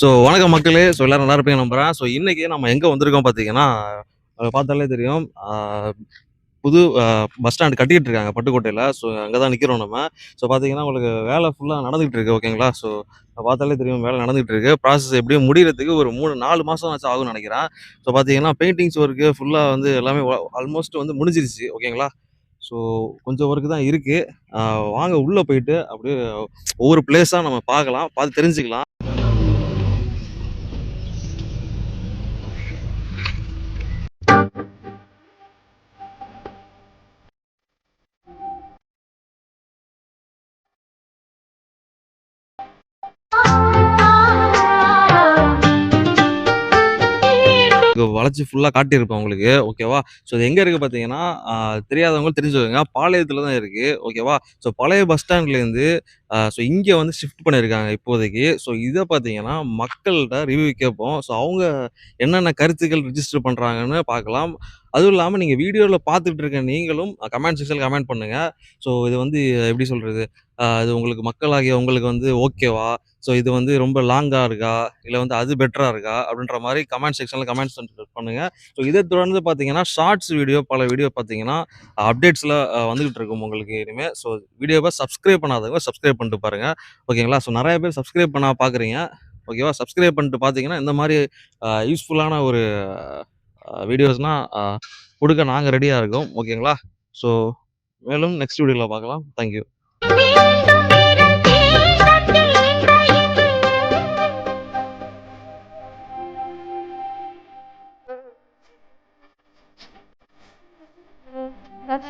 So வணக்கம் மக்களே. So எல்லாரும் நல்லா இருப்பீங்க நம்புகிறேன் ஸோ இன்றைக்கி நம்ம எங்கே வந்திருக்கோம் பார்த்தீங்கன்னா பார்த்தாலே தெரியும். புது பஸ் ஸ்டாண்ட் கட்டிட்டு இருக்காங்க பட்டுக்கோட்டையில். ஸோ அங்கே தான் நிற்கிறோம் நம்ம. ஸோ பார்த்தீங்கன்னா உங்களுக்கு வேலை ஃபுல்லாக நடந்துகிட்டு இருக்கு ஓகேங்களா ஸோ பார்த்தாலே தெரியும் வேலை நடந்துகிட்டு இருக்கு. ப்ராசஸ் எப்படியும் முடியறதுக்கு ஒரு மூணு நாலு மாதம் ஆச்சு ஆகும்னு நினைக்கிறேன். ஸோ பார்த்தீங்கன்னா பெயிண்டிங்ஸ் ஒர்க்கு ஃபுல்லாக வந்து எல்லாமே ஆல்மோஸ்ட் வந்து முடிஞ்சிருச்சு ஓகேங்களா ஸோ கொஞ்சம் ஒர்க்கு தான் இருக்குது வாங்க உள்ளே போயிட்டு அப்படியே ஒவ்வொரு பிளேஸாக நம்ம பார்க்கலாம் பார்த்து தெரிஞ்சுக்கலாம். இங்க ஃபுல்லாக காட்டியிருப்பேன் உங்களுக்கு. ஓகேவா ஸோ இது எங்கே இருக்குது பார்த்தீங்கன்னா ஆஹ் தெரியாதவங்க தெரிஞ்சுக்கோங்க பாளையத்தில் தான் இருக்குது ஓகேவா ஸோ பழைய பஸ் ஸ்டாண்ட்லேருந்து ஸோ இங்கே வந்து ஷிஃப்ட் பண்ணியிருக்காங்க இப்போதைக்கு. ஸோ இதை பார்த்தீங்கன்னா மக்கள்கிட்ட ரிவ்யூ கேட்போம் ஸோ அவங்க என்னென்ன கருத்துக்கள் ரிஜிஸ்டர் பண்ணுறாங்கன்னு பார்க்கலாம் அதுவும் இல்லாமல் நீங்கள் வீடியோவில் பார்த்துட்டு இருக்க நீங்களும் கமெண்ட் செக்ஷனில் கமெண்ட் பண்ணுங்கள் ஸோ இது வந்து எப்படி சொல்கிறது இது உங்களுக்கு மக்களாகிய உங்களுக்கு வந்து ஓகேவா ஸோ இது வந்து ரொம்ப லாங்காக இருக்கா? இல்லை வந்து அது பெட்டராக இருக்கா? அப்படின்ற மாதிரி கமெண்ட் செக்ஷனில் கமெண்ட்ஸ் பண்ணுங்கள் ஸோ இதை தொடர்ந்து பார்த்தீங்கன்னா ஷார்ட்ஸ் வீடியோ பல வீடியோ பார்த்தீங்கன்னா அப்டேட்ஸில் வந்துக்கிட்டு இருக்கும் உங்களுக்கு இனிமேல் ஸோ வீடியோவை சப்ஸ்கிரைப் பண்ணாதவங்க சப்ஸ்கிரைப் பண்ணிட்டு பாருங்கள் ஓகேங்களா? ஸோ நிறைய பேர் சப்ஸ்கிரைப் பண்ண பார்க்குறீங்க ஓகேவா சப்ஸ்கிரைப் பண்ணிட்டு பார்த்தீங்கன்னா இந்த மாதிரி யூஸ்ஃபுல்லான ஒரு வீடியோஸ்னால் கொடுக்க நாங்கள் ரெடியாக இருக்கோம். ஓகேங்களா? ஸோ மேலும் நெக்ஸ்ட் வீடியோவில் பார்க்கலாம் தேங்க்யூ That's